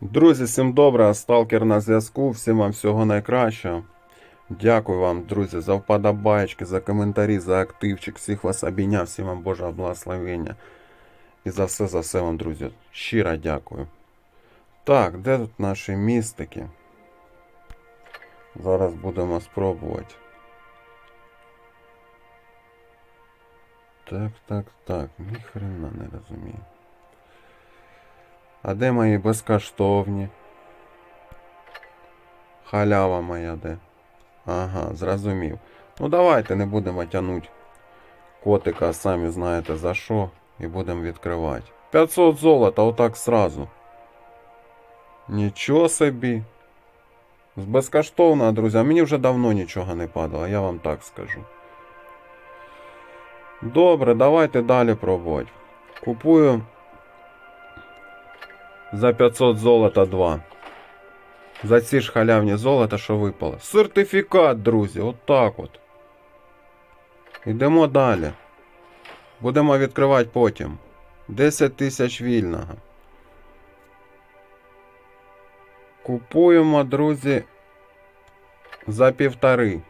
Друзі, всім доброго, сталкер на зв'язку, всім вам всього найкращого. Дякую вам, друзі, за вподобаєчки, за коментарі, за активчик. Всіх вас обійняв, всім вам Божого благословення. І за все, за все вам, друзі. Щиро дякую. Так, де тут наші містики? Зараз будемо спробувати. Так, так, так, ніхрена не розумію. А де мої безкоштовні? Халява моя де? Ага, зрозумів. Ну давайте не будемо тягнути котика, самі знаєте за що. І будемо відкривати. 500 золота, отак сразу. Нічого собі. З безкоштовно, друзі. А мені вже давно нічого не падало, я вам так скажу. Добре, давайте далі пробувати. Купую за 500 золота 2. За ці ж халявні золота, що випало. Сертифікат, друзі, отак от. Йдемо далі. Будемо відкривати потім. 10 тисяч вільного. Купуємо, друзі, за півтори.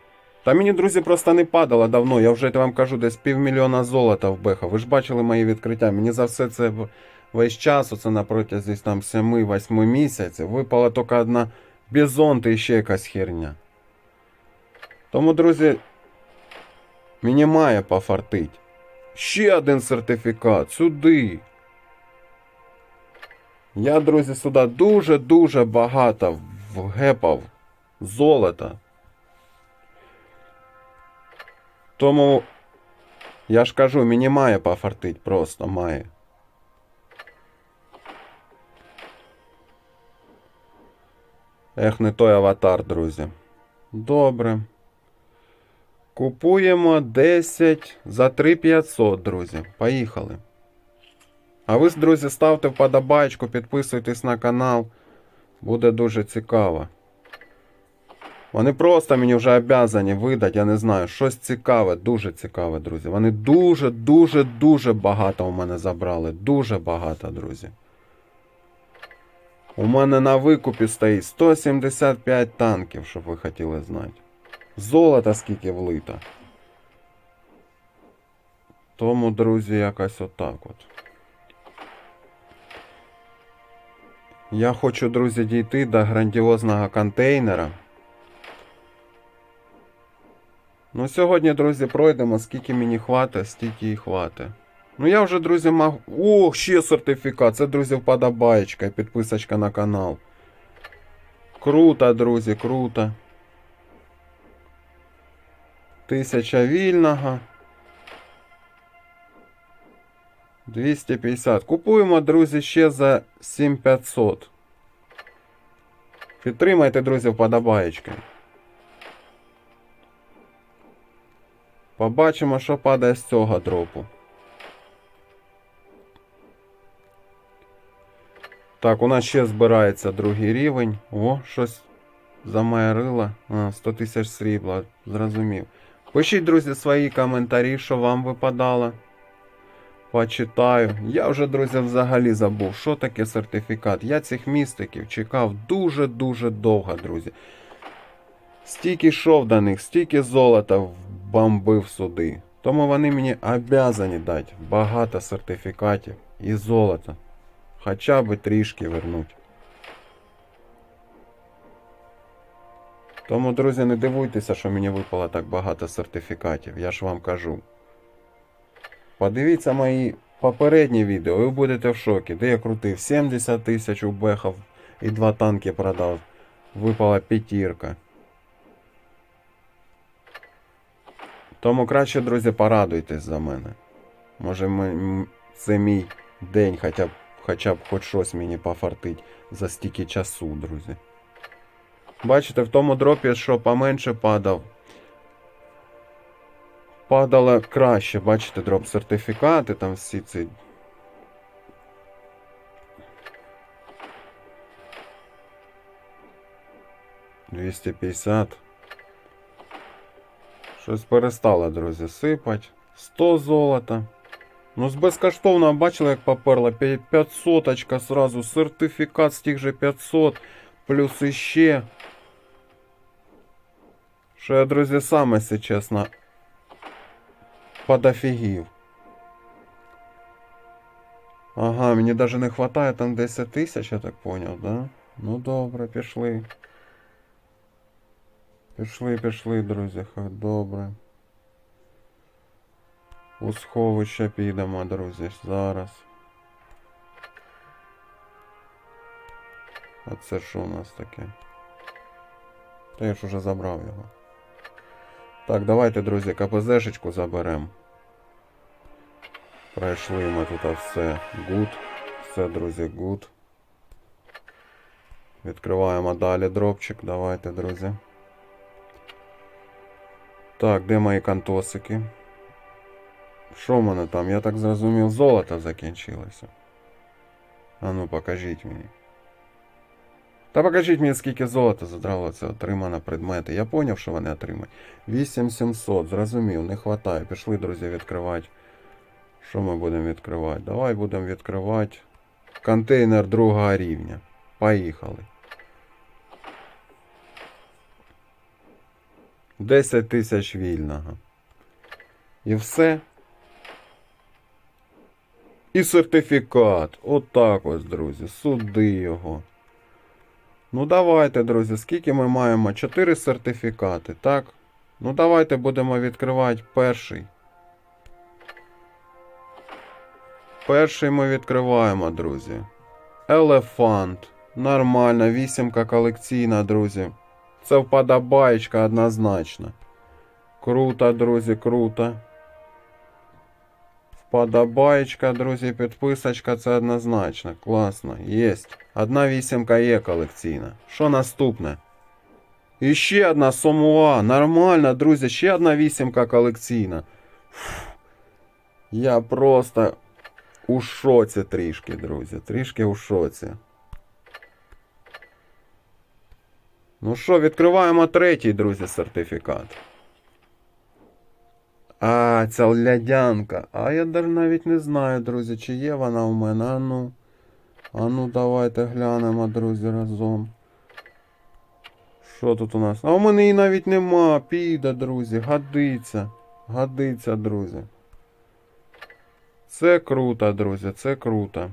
Та мені, друзі, просто не падало давно. Я вже вам кажу, десь півмільйона золота вбехав. Ви ж бачили мої відкриття. Мені за все це весь час, оце на протязі там 7-8 місяців, випала тільки одна бізонт і ще якась херня. Тому, друзі, мені має пофартить. Ще один сертифікат сюди. Я, друзі, сюди дуже-дуже багато вгепав золота. Тому я ж кажу, мені має пофартить, просто має. Ех, не той аватар, друзі. Добре. Купуємо 10 за 3500, друзі. Поїхали. А ви, друзі, ставте вподобайку, підписуйтесь на канал. Буде дуже цікаво. Вони просто мені вже обязані видати, я не знаю, щось цікаве, дуже цікаве, друзі. Вони дуже, дуже, дуже багато у мене забрали. Дуже багато, друзі. У мене на викупі стоїть 175 танків, щоб ви хотіли знати. Золота скільки влито. Тому, друзі, якось отак от. Я хочу, друзі, дійти до грандіозного контейнера. Ну, сьогодні, друзі, пройдемо, скільки мені хватить, стільки і хватить. Ну, я вже, друзі, мав. О, ще сертифікат. Це, друзі, вподобаєчка і підписочка на канал. Круто, друзі, круто. Тисяча вільного. 250. Купуємо, друзі, ще за 7500. Підтримайте, друзі, вподобаєчкою. Побачимо, що падає з цього дропу. Так, у нас ще збирається другий рівень. О, щось замайорило. А, 100 тисяч срібла, зрозумів. Пишіть, друзі, свої коментарі, що вам випадало. Почитаю. Я вже, друзі, взагалі забув, що таке сертифікат. Я цих містиків чекав дуже-дуже довго, друзі. Стільки йшов до них, стільки золота бомбив сюди. Тому вони мені обязані дати багато сертифікатів і золота. Хоча б трішки вернуть. Тому, друзі, не дивуйтеся, що мені випало так багато сертифікатів. Я ж вам кажу. Подивіться мої попередні відео, ви будете в шокі. Де я крутив 70 тисяч убехав і два танки продав. Випала п'ятірка. Тому краще, друзі, порадуйтесь за мене. Може, ми, це мій день, хоча б, хоча б хоч щось мені пофартить за стільки часу, друзі. Бачите, в тому дропі, що поменше падав. Падало краще, бачите, дроп сертифікати, там всі ці. Двісті п'ятдесят. Щось перестало, друзі, сипать. 100 золота. Ну, з безкоштовного бачили, як поперла 500 сразу, сертифікат з тих же 500, плюс іще. Що я, друзі, сам, якщо чесно, подофігів. Ага, мені даже не хватає там 10 тисяч, я так поняв, да? Ну добре, пішли. Пішли, пішли, друзі, хай добре. У сховище підемо, друзі, зараз. А це що у нас таке? Та я ж уже забрав його. Так, давайте, друзі, КПЗшечку заберемо. Пройшли ми тут все. Гуд. Все, друзі, гуд. Відкриваємо далі дропчик. Давайте, друзі. Так, де мої кантосики? Що мене там? Я так зрозумів, золото закінчилося. А ну покажіть мені. Та покажіть мені, скільки золота задрало це отримано предмети. Я поняв, що вони отримають. 8700, зрозумів, не вистачає. Пішли, друзі, відкривати. Що ми будемо відкривати? Давай будемо відкривати контейнер другого рівня. Поїхали. 10 тисяч вільного. І все. І сертифікат. Отак ось, друзі. Суди його. Ну давайте, друзі, скільки ми маємо? 4 сертифікати, так? Ну давайте будемо відкривати перший. Перший ми відкриваємо, друзі. Елефант. Нормально, вісімка колекційна, друзі. Це вподобаєчка однозначно. Круто, друзі, круто. Вподобаєчка, друзі, підписочка, це однозначно. Класно. Єсть. Одна вісімка є колекційна. Що наступне? І ще одна сомуа. Нормально, друзі, ще одна вісімка колекційна. Фу. Я просто у шоці трішки, друзі. Трішки у шоці. Ну що, відкриваємо третій, друзі, сертифікат. А, ця лядянка. А я даже навіть не знаю, друзі, чи є вона у мене. А ну. А ну давайте глянемо, друзі, разом. Що тут у нас? А у мене її навіть нема. Піде, друзі. Годиться. Годиться, друзі. Це круто, друзі, це круто.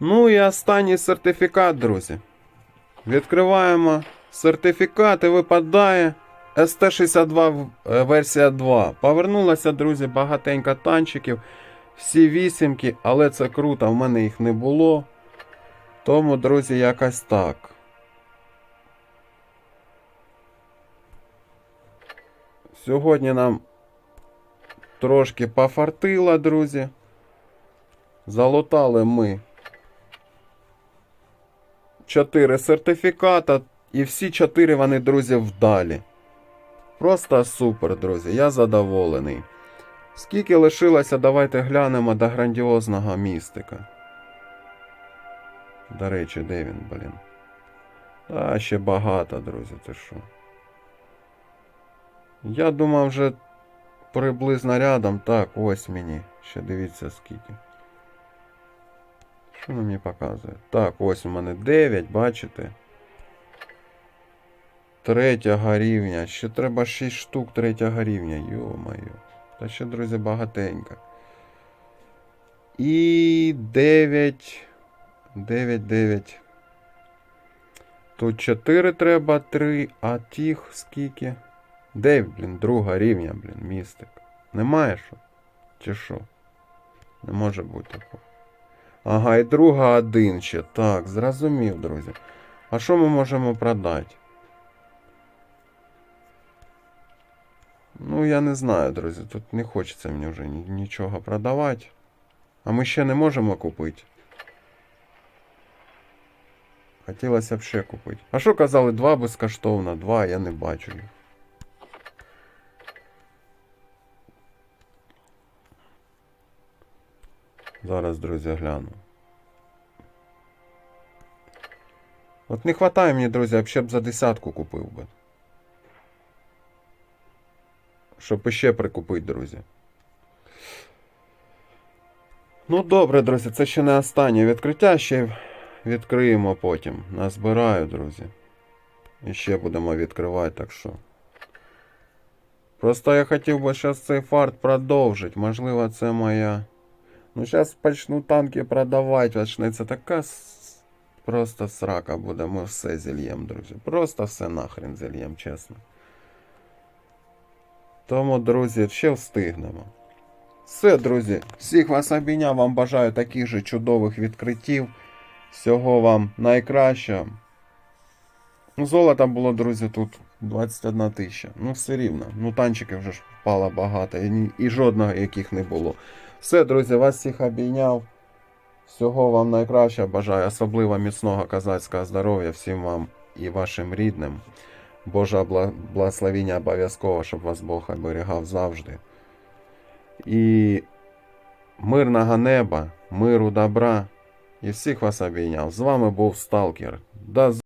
Ну і останній сертифікат, друзі. Відкриваємо сертифікат і випадає ST62 е, версія 2. Повернулося, друзі, багатенько танчиків. Всі вісімки, але це круто, в мене їх не було. Тому, друзі, якось так. Сьогодні нам трошки пофартило, друзі. Залутали ми 4 сертифіката, і всі 4 вони, друзі, вдалі. Просто супер, друзі. Я задоволений. Скільки лишилося, давайте глянемо до грандіозного містика. До речі, де він, блін? А, ще багато, друзі, ти що? Я думав, вже приблизно рядом. Так, ось мені. Ще дивіться скільки. Що мені показує? Так, ось у мене 9, бачите? Третього рівня. Ще треба 6 штук третього рівня. Йо-моє. Та ще, друзі, багатенько. І 9. 9, 9. Тут 4 треба, 3, а тих скільки? 9, блін, друга рівня, блін, містик. Немає що? Чи що? Не може бути такого. Ага, і друга один ще. Так, зрозумів, друзі. А що ми можемо продати? Ну, я не знаю, друзі. Тут не хочеться мені вже ні- нічого продавати. А ми ще не можемо купити. Хотілося б ще купити. А що казали, два безкоштовно, два, я не бачу. Зараз, друзі, гляну. От не хватає мені, друзі, я б ще б за десятку купив би. Щоб іще прикупити, друзі. Ну добре, друзі, це ще не останнє відкриття, ще відкриємо потім. Назбираю, друзі. І ще будемо відкривати, так що. Просто я хотів би зараз цей фарт продовжити. Можливо, це моя. Ну, зараз почну танки продавати, почнеться така просто срака буде. Ми все зільєм, друзі. Просто все нахрен зільєм, чесно. Тому, друзі, ще встигнемо. Все, друзі, всіх вас обійняв, вам бажаю таких же чудових відкриттів. Всього вам найкращого. Ну, золота було, друзі, тут 21 тисяча. Ну, все рівно. Ну, танчиків вже ж впало багато, і, і жодного яких не було. Все, друзі, вас всіх обійняв. Всього вам найкращого бажаю, особливо міцного козацького здоров'я всім вам і вашим рідним. Бла- благословіння обов'язково, щоб вас Бог оберігав завжди. І мирного неба, миру, добра. І всіх вас обійняв. З вами був Сталкер. До